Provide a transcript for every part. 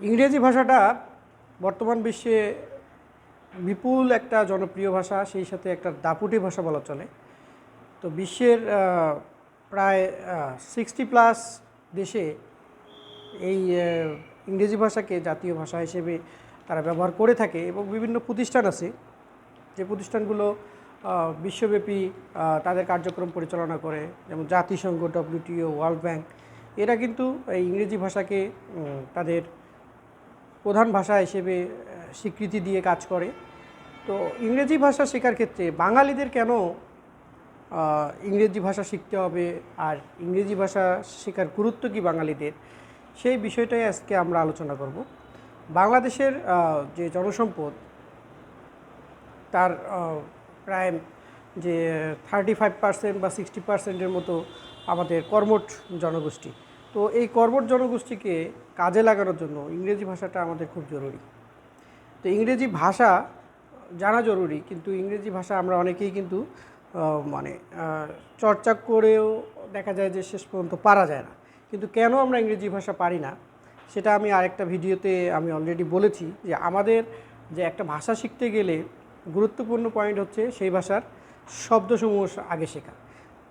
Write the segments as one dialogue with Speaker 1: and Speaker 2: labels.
Speaker 1: ইংরেজি ভাষাটা বর্তমান বিশ্বে বিপুল একটা জনপ্রিয় ভাষা, সেই সাথে একটা দাপুটে ভাষা বলা চলে। তো বিশ্বের প্রায় সিক্সটি প্লাস দেশে এই ইংরেজি ভাষাকে জাতীয় ভাষা হিসেবে তারা ব্যবহার করে থাকে এবং বিভিন্ন প্রতিষ্ঠান আছে। যে প্রতিষ্ঠানগুলো বিশ্বব্যাপী তাদের কার্যক্রম পরিচালনা করে, যেমন জাতিসংঘ ডব্লিউটিও ওয়ার্ল্ড ব্যাংক এরা কিন্তু এই ইংরেজি ভাষাকে তাদের প্রধান ভাষা হিসেবে স্বীকৃতি দিয়ে কাজ করে। তো ইংরেজি ভাষা শেখার ক্ষেত্রে বাঙালিদের কেন ইংরেজি ভাষা শিখতে হবে আর ইংরেজি ভাষা শেখার গুরুত্ব কি বাঙালিদের? সেই বিষয়টাই আজকে আমরা আলোচনা করব। বাংলাদেশের যে জনসম্পদ, তার প্রায় যে থার্টি ফাইভ পার্সেন্ট বা সিক্সটি পার্সেন্টের মতো আমাদের কর্মঠ জনগোষ্ঠী। তো এই কর্মট জনগোষ্ঠীকে কাজে লাগানোর জন্য ইংরেজি ভাষাটা আমাদের খুব জরুরি। তো ইংরেজি ভাষা জানা জরুরি, কিন্তু ইংরেজি ভাষা আমরা অনেকেই কিন্তু মানে চর্চা করেও দেখা যায় যে শেষ পর্যন্ত পারা যায় না। কিন্তু কেন আমরা ইংরেজি ভাষা পারি না? সেটা আমি আরেকটা ভিডিওতে আমি অলরেডি বলেছি যে আমাদের যে একটা ভাষা শিখতে গেলে গুরুত্বপূর্ণ পয়েন্ট হচ্ছে সেই ভাষার শব্দসমূহ আগে শেখা।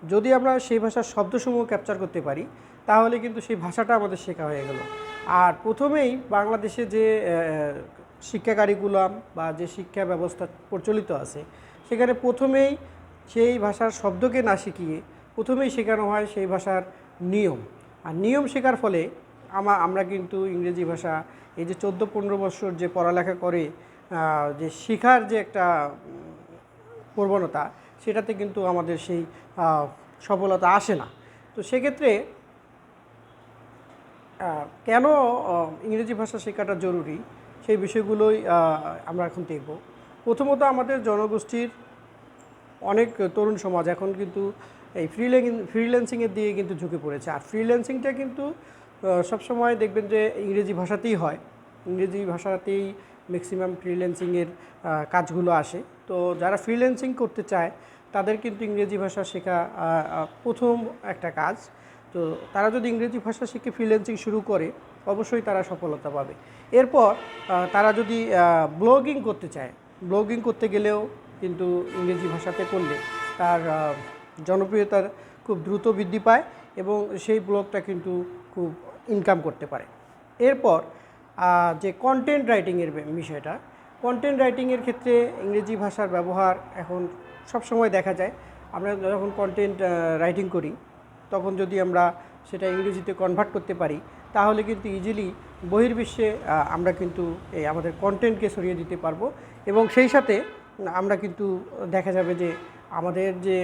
Speaker 1: যদি আমরা সেই ভাষার শব্দসমূহ ক্যাপচার করতে পারি, তাহলে কিন্তু সেই ভাষাটা আমাদের শেখা হয়ে গেল। আর প্রথমেই বাংলাদেশে যে শিক্ষা কারিকুলাম বা যে শিক্ষা ব্যবস্থা প্রচলিত আছে, সেখানে প্রথমেই সেই ভাষার শব্দকে না শিখিয়ে প্রথমেই শেখানো হয় সেই ভাষার নিয়ম। আর নিয়ম শেখার ফলে আমা, আমরা কিন্তু ইংরেজি ভাষা, এই যে চোদ্দ পনেরো বছর যে পড়ালেখা করে যে শেখার যে একটা প্রবণতা সেটাতে কিন্তু আমাদের সেই সফলতা আসে না। তো সেক্ষেত্রে কেন ইংরেজি ভাষা শেখাটা জরুরি? সেই বিষয়গুলোই আমরা এখন দেখব। প্রথমত আমাদের জনগোষ্ঠীর অনেক তরুণ সমাজ এখন কিন্তু এই ফ্রিল্যাং ফ্রিল্যান্সিংয়ের দিকে কিন্তু ঝুঁকে পড়েছে। আর ফ্রিল্যান্সিংটা কিন্তু সবসময় দেখবেন যে ইংরেজি ভাষাতেই হয়। ইংরেজি ভাষাতেই ম্যাক্সিমাম ফ্রিল্যান্সিংয়ের কাজগুলো আসে। তো যারা ফ্রিল্যান্সিং করতে চায়, তাদের কিন্তু ইংরেজি ভাষা শেখা প্রথম একটা কাজ। তো তারা যদি ইংরেজি ভাষা শিখে ফ্রিল্যান্সিং শুরু করে, অবশ্যই তারা সফলতা পাবে। এরপর তারা যদি ব্লগিং করতে চায় ব্লগিং করতে গেলেও কিন্তু ইংরেজি ভাষাতে করলে তার জনপ্রিয়তার খুব দ্রুত বৃদ্ধি পায় এবং সেই ব্লগটা কিন্তু খুব ইনকাম করতে পারে। এরপর যে কন্টেন্ট রাইটিংয়ের বিষয়টা কন্টেন্ট রাইটিংয়ের ক্ষেত্রে ইংরেজি ভাষার ব্যবহার এখন সবসময় দেখা যায়। আমরা যখন কন্টেন্ট রাইটিং করি, তখন যদি আমরা সেটা ইংরেজিতে কনভার্ট করতে পারি, তাহলে কিন্তু ইজিলি বহির্বিশ্বে আমরা কিন্তু এই আমাদের কন্টেন্টকে সরিয়ে দিতে পারব। এবং সেই সাথে আমরা কিন্তু দেখা যাবে যে আমাদের যে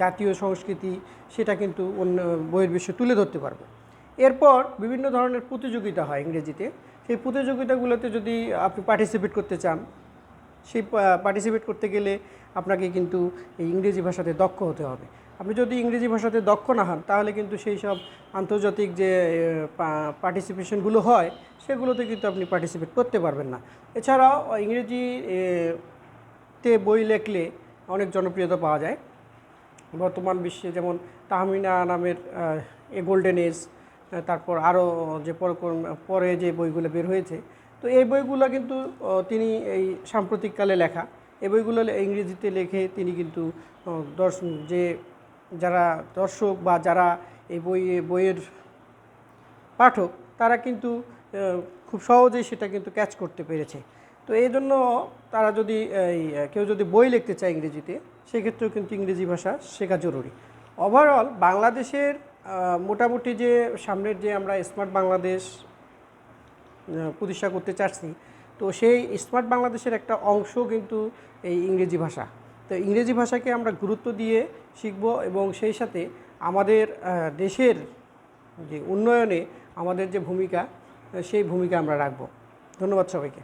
Speaker 1: জাতীয় সংস্কৃতি, সেটা কিন্তু অন্য বহির্বিশ্বে তুলে ধরতে পারব। এরপর বিভিন্ন ধরনের প্রতিযোগিতা হয় ইংরেজিতে। সেই প্রতিযোগিতাগুলোতে যদি আপনি পার্টিসিপেট করতে চান সেই পার্টিসিপেট করতে গেলে আপনাকে কিন্তু এই ইংরেজি ভাষাতে দক্ষ হতে হবে। আপনি যদি ইংরেজি ভাষাতে দক্ষ না হন তাহলে কিন্তু সেই সব আন্তর্জাতিক যে পার্টিসিপেশনগুলো হয় সেগুলোতে কিন্তু আপনি পার্টিসিপেট করতে পারবেন না। এছাড়াও ইংরেজি এ, তে বই লেখলে অনেক জনপ্রিয়তা পাওয়া যায়। বর্তমান বিশ্বে যেমন তাহমিনা নামের এ গোল্ডেন এজ তারপর আরও যে পর- পরে যে বইগুলো বের হয়েছে, তো এই বইগুলো কিন্তু তিনি এই সাম্প্রতিককালে লেখা। এই বইগুলো ইংরেজিতে লেখে তিনি কিন্তু দর্শ যে যারা দর্শক বা যারা এই বই বইয়ের পাঠক, তারা কিন্তু খুব সহজেই সেটা কিন্তু ক্যাচ করতে পেরেছে। তো এই জন্য তারা যদি, এই কেউ যদি বই লিখতে চায় ইংরেজিতে, সেক্ষেত্রেও কিন্তু ইংরেজি ভাষা শেখা জরুরি। ওভারঅল বাংলাদেশের মোটামুটি যে সামনের যে আমরা স্মার্ট বাংলাদেশ প্রতিষ্ঠা করতে চাচ্ছি, তো সেই স্মার্ট বাংলাদেশের একটা অংশ কিন্তু এই ইংরেজি ভাষা। তো ইংরেজি ভাষাকে আমরা গুরুত্ব দিয়ে শিখব এবং সেই সাথে আমাদের দেশের যে উন্নয়নে আমাদের যে ভূমিকা, সেই ভূমিকা আমরা রাখব। ধন্যবাদ সবাইকে।